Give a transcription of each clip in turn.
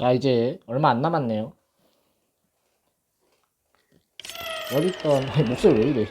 자 이제 얼마 안 남았네요. 여기 있던 아니, 목소리 왜 이래?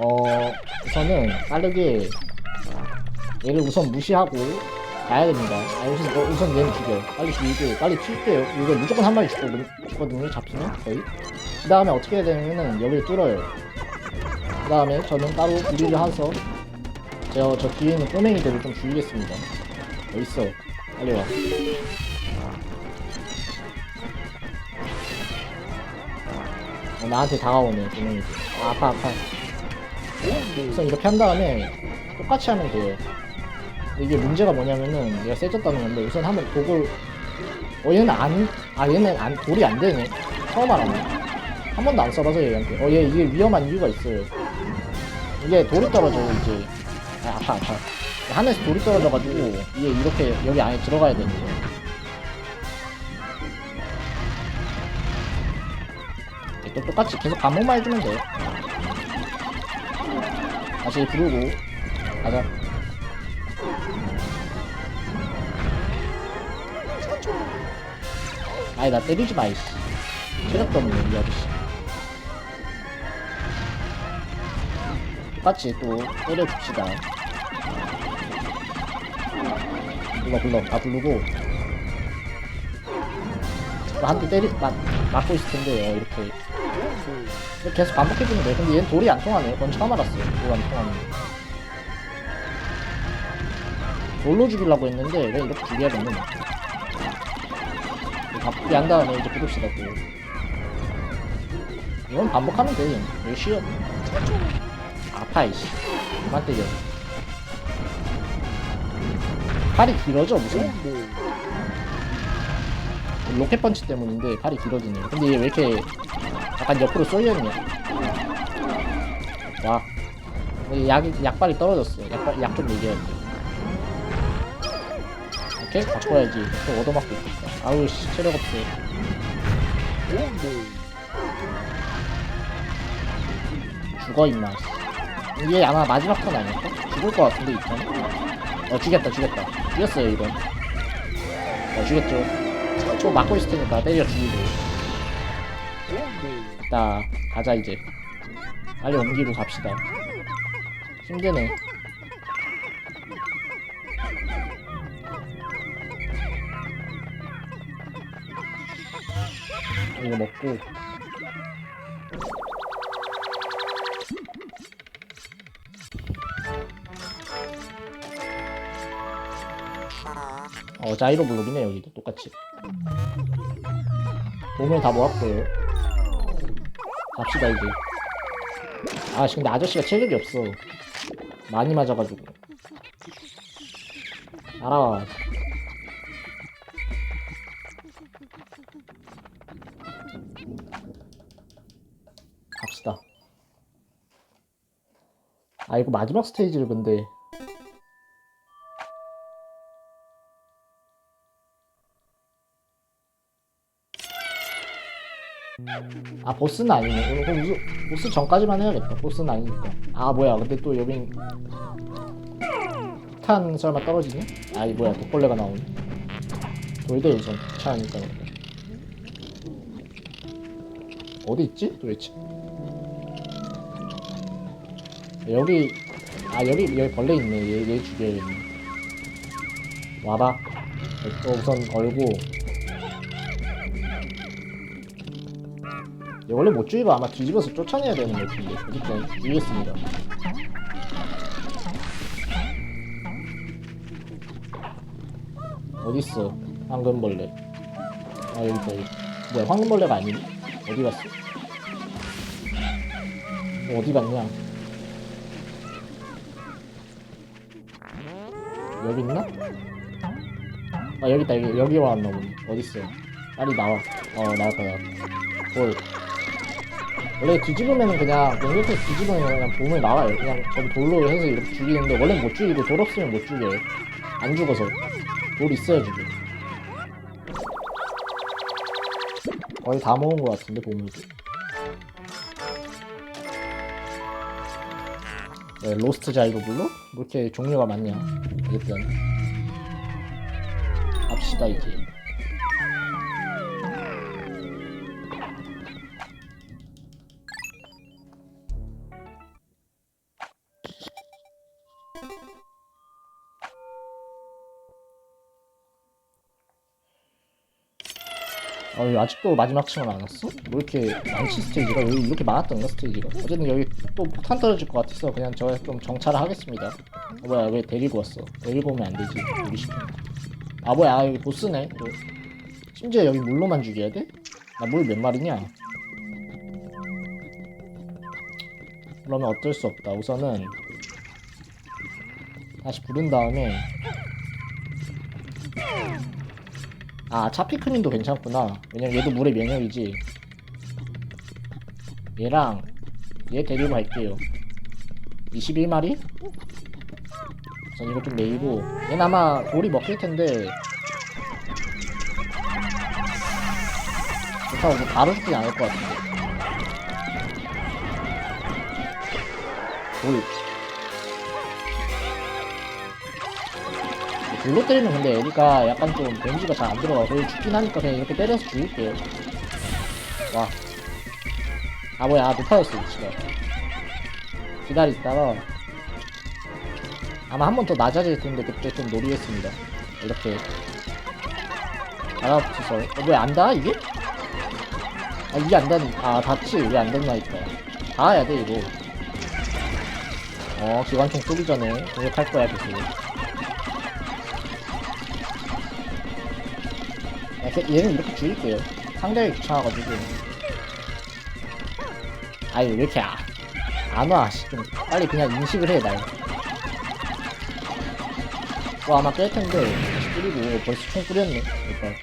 어 우선은 빠르게 얘를 우선 무시하고 가야 됩니다. 아 우선, 어, 우선 얘는 죽여. 빨리 죽이고 빨리 튈게요. 이거 무조건 한 마리 죽거든, 죽거든요 잡히면 거의. 그 다음에 어떻게 해야 되냐면은 여기를 뚫어요. 그 다음에 저는 따로 무리를 해서 저, 저 뒤에 있는 꼬맹이들을 좀 죽이겠습니다. 어딨어? 빨리 와 나한테 다가오네 꼬맹이들 아, 아파 아파. 우선 이렇게 한 다음에 똑같이 하면 돼요 이게 문제가 뭐냐면은 얘가 세졌다는 건데 우선 한번 독을 어 얘는 안, 아 얘는 안, 돌이 안 되네. 처음 알았네. 한 번도 안 써봐서 얘한테. 어 얘 이게 위험한 이유가 있어요. 이게 돌이 떨어져요 이제. 아 아파 아파. 하늘에서 돌이 떨어져가지고 이게 이렇게 여기 안에 들어가야 되는 거 또 똑같이 계속 반복만 해주면 돼요. 다시 부르고. 가자. 아니 나 때리지 마 이씨. 체력도 없네 이 아저씨. 똑같이 또 때려줍시다. 불러 불러. 다 부르고. 한대 때리 맞, 맞고 있을 텐데 요 이렇게 이렇게 계속 반복해주면 돼. 근데 얘는 돌이 안 통하네. 그건 처음 알았어요. 돌안 통하는 거. 돌로 죽이려고 했는데 그냥 이렇게 죽여야겠네 뭐. 바쁘게 한 다음에 이제 부릅시다 또 이건 반복하면 돼. 이거 쉬워. 아파 이씨. 그만 때려. 팔이 길어져 무슨. 로켓 펀치 때문인데 팔이 길어지네. 근데 얘 왜 이렇게 약간 옆으로 쏠려있냐 와 약, 약발이 떨어졌어. 약발, 약좀 얘기해야 돼 오케이 바꿔야지. 또 얻어맞고 있겠다. 아우 씨 체력 없어. 죽어 임마 이게 아마 마지막 턴 아닐까? 죽을 것 같은데 이턴? 어 죽였다 죽였다. 죽였어요 이건 어 죽였죠. 또 막고 있을 테니까 때려 죽이고 자 가자 이제. 빨리 옮기고 갑시다. 힘드네. 이거 먹고. 어 자이로 블록이네 여기도. 똑같이. 도움을 다 모았고요 갑시다 이제. 아 씨, 근데 아저씨가 체력이 없어. 많이 맞아가지고. 알아와. 갑시다. 아 이거 마지막 스테이지를 근데 아 보스는 아니네. 그럼 무슨 보스 전까지만 해야겠다. 보스는 아니니까. 아 뭐야. 근데 또 여긴 탄 설마 떨어지니? 아이 뭐야. 독벌레가 나오네. 돌대 우선 귀찮으니까 어디 있지? 도대체? 여기 아 여기 여기 벌레 있네. 얘, 얘 죽여야겠네. 와봐. 또 우선 걸고 원래 못 죽이고 아마 뒤집어서 쫓아내야 되는 것 같은데. 어쨌든 죽이겠습니다. 어딨어? 황금벌레. 아 여기 있다 여기. 뭐야 황금벌레가 아니네? 어디 갔어? 어, 어디 갔냐? 여기 있나? 아 여기 있다 여기. 여기 왔나 보네. 어딨어? 빨리 나와. 어 나왔다 나왔다. 볼 원래 뒤집으면 그냥 공격해서 뒤집으면 그냥 보물 나와요. 그냥 저기 돌로 해서 이렇게 죽이는데 원래 못 죽이고 돌 없으면 못 죽여요. 안 죽어서. 돌 있어야 죽여 거의 다 모은 것 같은데 보물도 네, 로스트 자이로 블루? 뭐 이렇게 종류가 많냐 어쨌든. 갑시다 이제 어, 왜 아직도 마지막 층을 안 왔어? 왜 이렇게 많지 스테이지가? 여기 이렇게 많았던가 스테이지가? 어쨌든 여기 또 폭탄 떨어질 것 같아서 그냥 저좀 정찰을 하겠습니다 어, 뭐야 왜 데리고 왔어 데리고 오면 안 되지 우리 시키는 아 뭐야 아, 여기 보스네 또. 심지어 여기 물로만 죽여야 돼? 나 물 몇 마리냐? 그러면 어쩔 수 없다 우선은 다시 부른 다음에 아 차피크민도 괜찮구나. 왜냐면 얘도 물의 면역이지. 얘랑 얘 데리고 갈게요. 21마리? 우선 이거 좀 메이고. 얘는 아마 돌이 먹힐 텐데. 그렇다고 뭐 바로 죽진 않을 것 같은데. 돌 돌로 때리면 근데 애리가 약간 좀 데미지가 잘 안 들어가 그래서 죽긴 하니까 그냥 이렇게 때려서 죽일게요. 와. 아 뭐야. 아 높아졌어 위치가 기다리다가. 아마 한 번 더 낮아질 텐데 그때 좀 놀이했습니다. 이렇게. 달아붙여서. 어, 뭐야 안다 이게? 아 이게 안다니 아 닿지. 왜안 닿나니까 닿아야 돼 이거. 어 기관총 쏘기 전에 공격할 거야 계속 얘는 이렇게 죽일게요. 상당히 귀찮아가지고. 아니, 왜 이렇게 아, 안 와, 씨. 좀 빨리 그냥 인식을 해, 날. 뭐 아마 깰 텐데, 다시 뿌리고, 벌써 총 뿌렸네. 일단.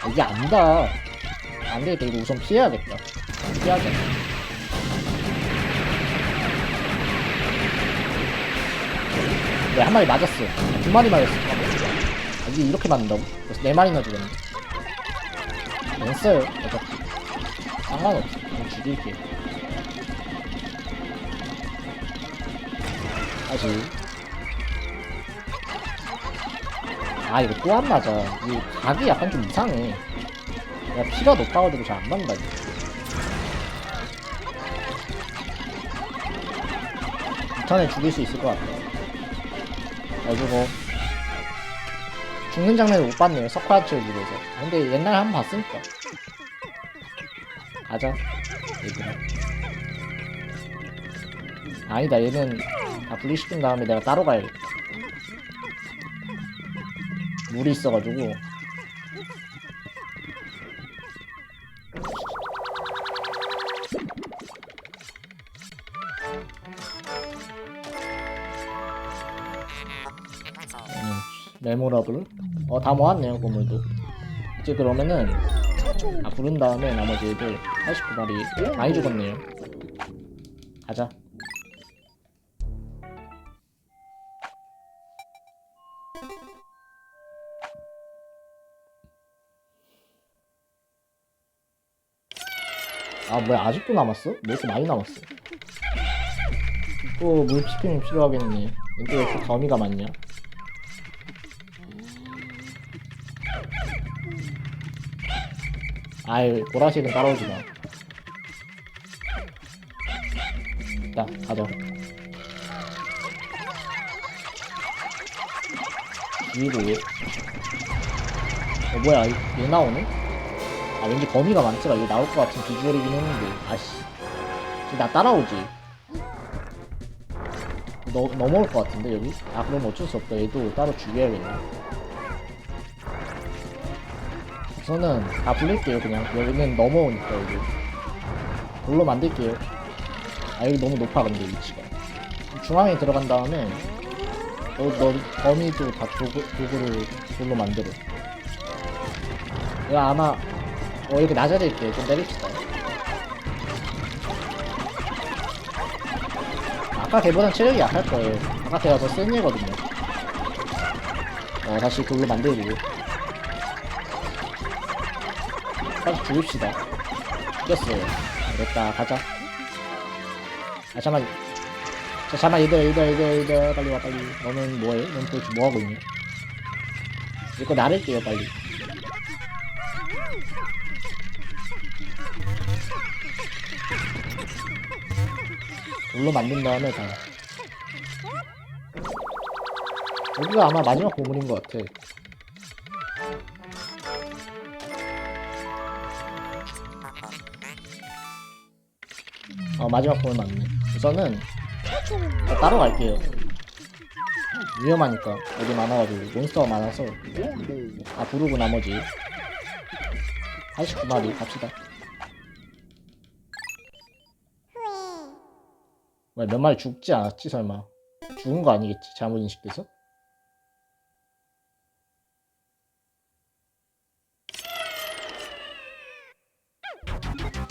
아, 이게 안다. 안 되겠다. 이거 우선 피해야겠다. 피하자. 네, 한 마리 맞았어. 아, 두 마리 맞았어. 아, 이게 이렇게 맞는다고? 그래서 네 마리나 죽였네. 안 써요, 어차피. 상관없어. 그냥 죽일게. 다시. 아, 이거 또 안 맞아. 이 각이 약간 좀 이상해. 야, 피가 높아가지고 잘 안 맞는다, 이거. 턴에 죽일 수 있을 것 같아. 가지고 죽는 장면을 못 봤네요. 석화치를 죽여서. 근데 옛날에 한 번 봤으니까. 가자. 얘들아. 아니다 얘는 다 분리시킨 다음에 내가 따로 가야겠다 물이 있어가지고. 음, 메모러블 어 다 모았네요 건물도. 이제 그러면은 아 부른 다음에 나머지 애들 89마리 많이 죽었네요. 가자. 아 뭐야 아직도 남았어? 왜 이렇게 많이 남았어? 또 물피핑이 필요하겠네. 또왜 이렇게 더미가 많냐 아이 보라색은 따라오지 마. 자 가자. 위로 왜? 어 뭐야 이- 얘 나오네? 아 왠지 범위가 많더라 이거 나올 것 같은 비주얼이긴 했는데 아씨 나 따라오지? 너, 넘어올 것 같은데 여기? 아 그럼 어쩔 수 없다 얘도 따로 죽여야겠네 우선은 다 불릴게요 그냥. 여기는 넘어오니까 여기. 돌로 만들게요. 아 여기 너무 높아 근데 위치가. 중앙에 들어간 다음에 너, 너 범위도 다 도구, 도구를 돌로 만들어. 이거 아마 어 이렇게 낮아질 게. 좀 내립시다 아까 걔보단 체력이 약할 거예요. 아까 걔가 더센 얘거든요. 어 다시 돌로 만들고 다시 죽입시다. 죽였어요. 됐다, 가자. 아, 잠만. 자, 잠만, 얘들아, 얘들아, 얘들아, 얘들아, 빨리 와, 빨리. 너는 뭐해? 넌 도대체 뭐하고 있냐? 이거 나를게요, 빨리. 돌로 만든 다음에 다. 여기가 아마 마지막 고문인 것 같아. 어 마지막 볼 맞네. 우선은 따로 갈게요. 위험하니까. 여기 많아가지고. 몬스터가 많아서. 아 부르고 나머지. 89마리 갑시다. 왜 몇 마리 죽지 않았지 설마? 죽은 거 아니겠지 잘못 인식돼서?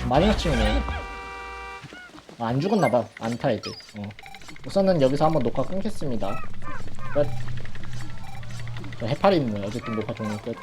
많이 맞추네 아, 안 죽었나봐. 안타 애들 어. 우선은 여기서 한번 녹화 끊겠습니다. 끝. 저 해파리 있는 어쨌든 녹화 종료 끝